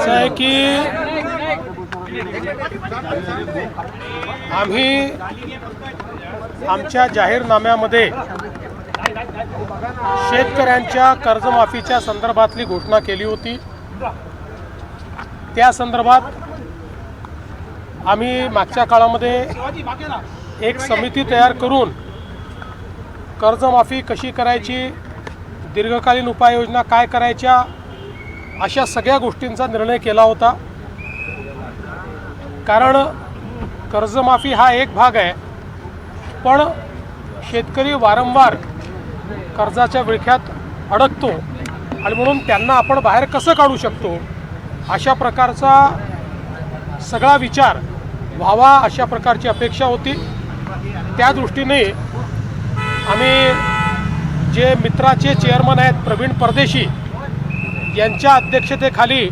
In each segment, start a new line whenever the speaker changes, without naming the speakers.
आहे
की आम्ही आमच्या जाहीरनाम्यामध्ये शेतकऱ्यांच्या कर्जमाफीच्या संदर्भातली घोषणा केली होती. त्या संदर्भात आम्ही मागच्या काळामध्ये एक समिती तयार करून कर्जमाफी कशी करायची दीर्घकालीन उपाययोजना काय करायच्या अशा सगळ्या गोष्टींचा निर्णय केला होता. कारण कर्जमाफी हा एक भाग आहे. पण शेतकरी वारंवार कर्जाच्या विळख्यात अडकतो आणि म्हणून त्यांना आपण बाहेर कसं काढू शकतो? अशा प्रकारचा सगळा विचार व्हावा अशा प्रकारची अपेक्षा होती. त्या दृष्टीने आम्ही जे मित्राचे चेअरमन आहेत प्रवीण परदेशी यांच्या अध्यक्षतेखाली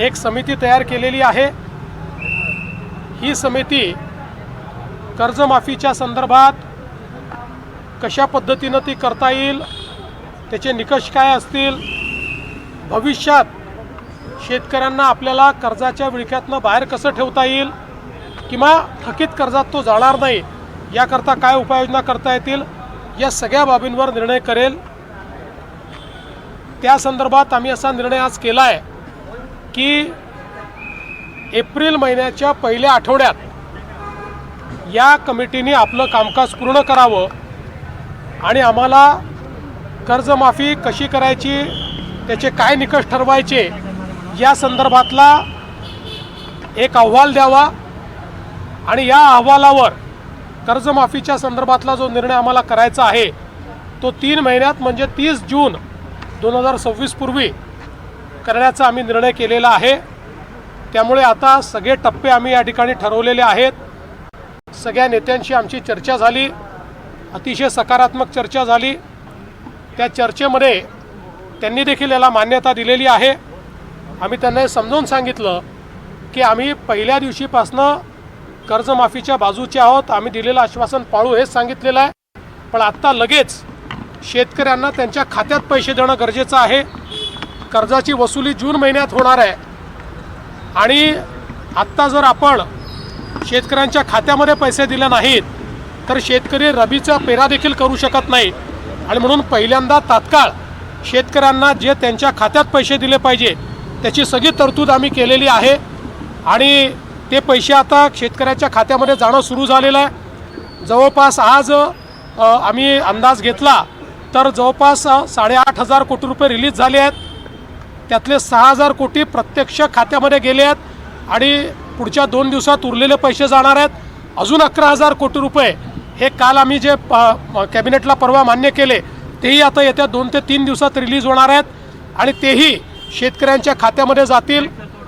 एक समिती तयार केलेली आहे. ही समिती कर्जमाफीच्या संदर्भात कशा पद्धतीनं ती करता येईल त्याचे निकष काय असतील भविष्यात शेतकऱ्यांना आपल्याला कर्जाच्या विळख्यातनं बाहेर कसं ठेवता येईल किंवा थकीत कर्जात तो जाणार नाही याकरता काय उपाययोजना करता येतील या सगळ्या बाबींवर निर्णय करेल. त्या संदर्भात आम्ही असा निर्णय आज केला आहे की एप्रिल महिन्याच्या पहिल्या आठवड्यात या कमिटीने आपलं कामकाज पूर्ण करावं आणि आम्हाला कर्जमाफी कशी करायची त्याचे काय निकष ठरवायचे या संदर्भातला एक अहवाल द्यावा आणि या अहवालावर कर्जमाफीच्या संदर्भातला जो निर्णय आम्हाला करायचा आहे तो तीन महिन्यात म्हणजे तीस जून दोन हजार सव्वीस पूर्वी करण्याचा आम्ही निर्णय केलेला आहे. त्यामुळे आता सगळे टप्पे आम्ही या ठिकाणी ठरवलेले आहेत. सगळ्या नेत्यांशी आमची चर्चा झाली अतिशय सकारात्मक चर्चा झाली. त्या चर्चेमध्ये त्यांनी देखील याला मान्यता दिलेली आहे. आम्ही त्यांना समजावून सांगितलं की आम्ही पहिल्या दिवशीपासनं कर्जमाफीच्या बाजूचे आहोत. आम्ही दिलेलं आश्वासन पाळू हेच सांगितलेलं आहे. पण आत्ता लगेच शेतकऱ्यांना त्यांच्या खात्यात पैसे देणं गरजेचं आहे. कर्जाची वसुली जून महिन्यात होणार आहे. आणि आत्ता जर आपण शेतकऱ्यांच्या खात्यामध्ये पैसे दिले नाहीत तर शेतकरी रबीचा पेरा देखील करू शकत नाही. आणि म्हणून पहिल्यांदा तात्काळ शेतकऱ्यांना जे त्यांच्या खात्यात पैसे दिले पाहिजे त्याची सगळी तरतूद आम्ही केलेली आहे. आणि ते पैसे आता शेतकऱ्याच्या खात्यामध्ये जाणं सुरू झालेलं आहे. जवळपास आज आम्ही अंदाज घेतला तर जवळपास साडेआठ हजार कोटी रुपये रिलीज झाले आहेत. त्यातले सहा हजार कोटी प्रत्यक्ष खात्यामध्ये गेले आहेत आणि पुढच्या दोन दिवसात उरलेले पैसे जाणार आहेत. अजून अकरा हजार कोटी रुपये हे काल आम्ही जे प- कॅबिनेटला परवा मान्य केले तेही आता येत्या दोन ते तीन दिवसात रिलीज होणार आहेत आणि तेही शेतकऱ्यांच्या खात्यामध्ये जातील.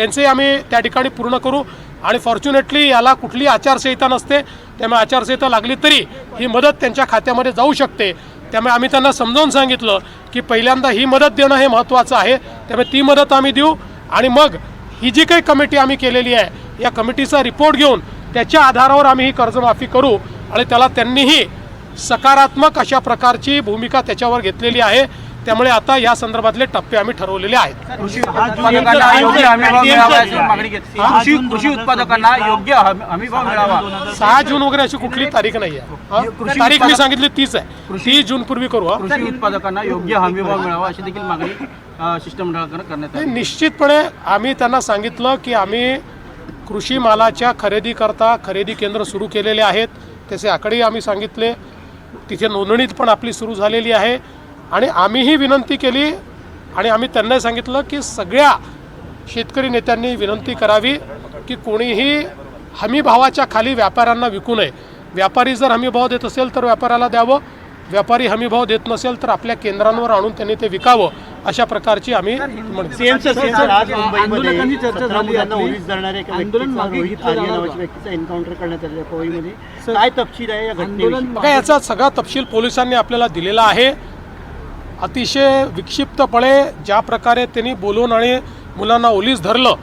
त्यांचंही आम्ही त्या ठिकाणी पूर्ण करू. आणि फॉर्च्युनेटली याला कुठली आचारसंहिता नसते. त्यामुळे आचारसंहिता लागली तरी ही मदत त्यांच्या खात्यामध्ये जाऊ शकते. त्यामुळे आम्ही त्यांना समजावून सांगितलं की पहिल्यांदा ही मदत देणं हे महत्त्वाचं आहे. त्यामुळे ती मदत आम्ही देऊ. आणि मग ही जी काही कमिटी आम्ही केलेली आहे या कमिटीचा रिपोर्ट घेऊन त्याच्या आधारावर आम्ही ही कर्जमाफी करू. आणि त्याला त्यांनीही सकारात्मक अशा प्रकारची भूमिका त्याच्यावर घेतलेली आहे. त्यामुळे आता या संदर्भातले टप्पे आम्ही ठरवलेले आहेत.
कृषी उत्पादकांना योग्य हमीभाव मिळावा अशी मागणी केली कृषी कृषी उत्पादकांना योग्य हमी- हमीभाव मिळावा.
सहा जून वगैरे अशी कुठली तारीख नाही आहे हा? तारीख मी सांगितली तीच आहे. तीस जून पूर्वी करू हा?
कृषी उत्पादकांना योग्य हमीभाव मिळावा अशी देखील मागणी अ, शिष्टमंडळाकडे करण्यात
नाही,
आली
निश्चितपणे आम्ही त्यांना सांगितलं की आम्ही कृषी मालाच्या खरेदीकरता खरेदी केंद्र सुरू केलेले आहेत. त्याचे आकडेही आम्ही सांगितले. तिथे नोंदणी पण आपली सुरू झालेली आहे. आणि आम्हीही विनंती केली आणि आम्ही त्यांनाही सांगितलं की सगळ्या शेतकरी नेत्यांनी विनंती करावी की कोणीही हमी भावाच्या खाली व्यापाऱ्यांना विकू नये. व्यापारी जर हमी भाव देत असेल तर व्यापाऱ्याला द्यावं. व्यापारी हमीभाव देत नसेल तर आपल्या केंद्रांवर आणून त्यांनी ते विकावं. अशा प्रकारची आम्ही
काय
याचा सगळा तपशील पोलिसांनी आपल्याला दिलेला आहे. अतिशय विक्षिप्तपणे ज्या प्रकारे त्यांनी बोलून आणि मुलांना ओलीस धरलं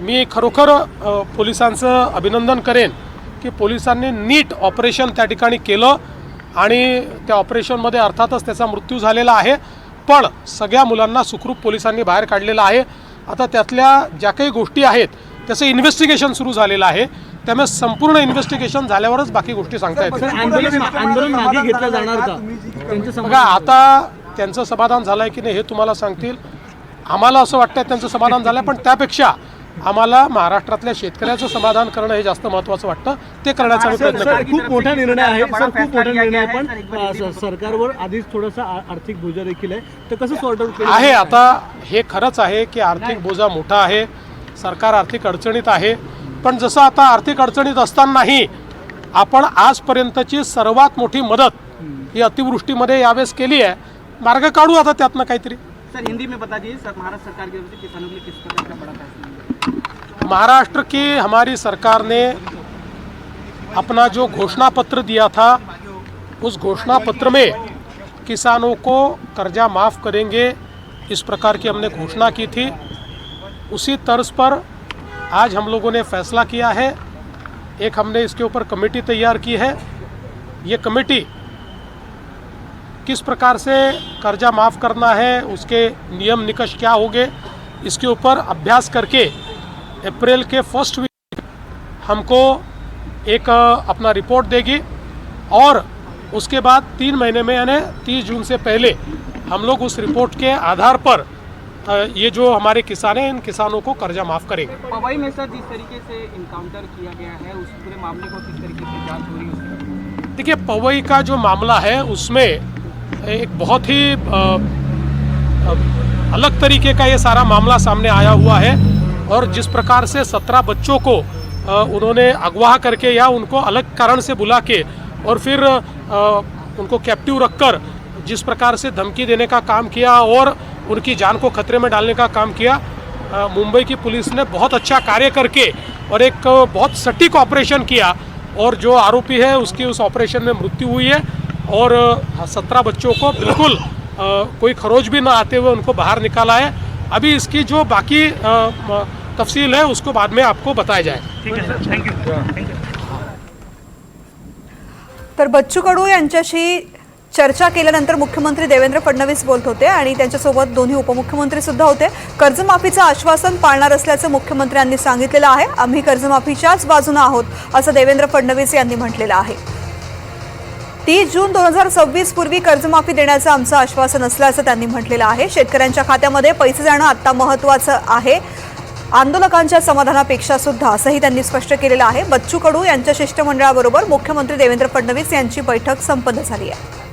मी खरोखर पोलिसांचं अभिनंदन करेन की पोलिसांनी नीट ऑपरेशन त्या ठिकाणी केलं आणि त्या ऑपरेशनमध्ये अर्थातच त्याचा मृत्यू झालेला आहे. पण सगळ्या मुलांना सुखरूप पोलिसांनी बाहेर काढलेलं आहे. आता त्यातल्या ज्या काही गोष्टी आहेत त्याचं इन्व्हेस्टिगेशन सुरू झालेलं आहे. त्यामुळे संपूर्ण इन्व्हेस्टिगेशन झाल्यावरच बाकी गोष्टी सांगता येतील. बघा आता त्यांचं समाधान झालं आहे की नाही हे तुम्हाला सांगतील. आम्हाला असं वाटतं त्यांचं समाधान झालं आहे पण त्यापेक्षा आम्हाला महाराष्ट्रातल्या शेतकऱ्याचं समाधान करणं हे जास्त महत्त्वाचं वाटतं. ते करण्याचा प्रयत्न
खूप मोठा निर्णय आहे. सर खूप मोठा निर्णय आहे पण सरकारवर आधीच थोडासा आर्थिक बोजा देखील आहे. तर कसं सॉर्ट आउट
आहे आता हे खरंच आहे की आर्थिक बोजा मोठा आहे. सरकार आर्थिक अडचणीत आहे. पण जसं आता आर्थिक अडचणीत असतानाही आपण आजपर्यंतची सर्वात मोठी मदत ही अतिवृष्टीमध्ये यावेळेस केली आहे. मार्ग काढू आता त्यातनं काहीतरी.
सर हिंदी में बता दीजिए सर महाराष्ट्र सरकार की तरफ़ से किसानों के लिए किस प्रकार का बड़ा फैसला
महाराष्ट्र की हमारी सरकार ने अपना जो घोषणा पत्र दिया था उस घोषणा पत्र में किसानों को कर्जा माफ़ करेंगे इस प्रकार की हमने घोषणा की थी। उसी तर्ज पर आज हम लोगों ने फैसला किया है। एक हमने इसके ऊपर कमेटी तैयार की है। ये कमेटी किस प्रकार से कर्जा माफ़ करना है उसके नियम निकष क्या होंगे इसके ऊपर अभ्यास करके अप्रैल के फ़र्स्ट वीक हमको एक अपना रिपोर्ट देगी और उसके बाद तीन महीने में यानी तीस जून से पहले हम लोग उस रिपोर्ट के आधार पर ये जो हमारे किसान हैं इन किसानों को कर्जा माफ़ करेंगे।
पवई में सर जिस तरीके से इनकाउंटर किया गया है उस पूरे मामले को किस तरीके से जाँच हो रही है?
देखिए पवई का जो मामला है उसमें एक बहुत ही अलग तरीके का ये सारा मामला सामने आया हुआ है और जिस प्रकार से सत्रह बच्चों को उन्होंने अगवा करके या उनको अलग कारण से बुला के और फिर उनको कैप्टिव रखकर जिस प्रकार से धमकी देने का काम किया और उनकी जान को खतरे में डालने का काम किया मुंबई की पुलिस ने बहुत अच्छा कार्य करके और एक बहुत सटीक ऑपरेशन किया और जो आरोपी है उसकी उस ऑपरेशन में मृत्यु हुई है। और सत्रह बच्चों को बिल्कुल कोई खरोच भी ना आते हुए उनको बाहर निकाला है। अभी इसकी जो बाकी तफसील है उसको बाद में आपको बताया जाए।
तर बच्चू कडू यांच्याशी चर्चा केल्यानंतर मुख्यमंत्री देवेंद्र फडणवीस बोलत होते आणि त्यांच्यासोबत दोन्ही उपमुख्यमंत्री सुद्धा होते. कर्जमाफीचं आश्वासन पाळणार असल्याचं मुख्यमंत्र्यांनी सांगितलेलं आहे. आम्ही कर्जमाफीच्याच बाजूने आहोत असं देवेंद्र फडणवीस यांनी म्हटलेलं आहे. तीस जून दोन हजार सव्वीस पूर्वी कर्जमाफी देण्याचं आमचं आश्वासन असल्याचं त्यांनी म्हटलेलं आहे. शेतकऱ्यांच्या खात्यामध्ये पैसे जाणं आता महत्त्वाचं आहे. आंदोलकांच्या समाधानापेक्षा सुद्धा असंही त्यांनी स्पष्ट केलेलं आहे. बच्चू कडू यांच्या शिष्टमंडळाबरोबर मुख्यमंत्री देवेंद्र फडणवीस यांची बैठक संपन्न झाली आहे.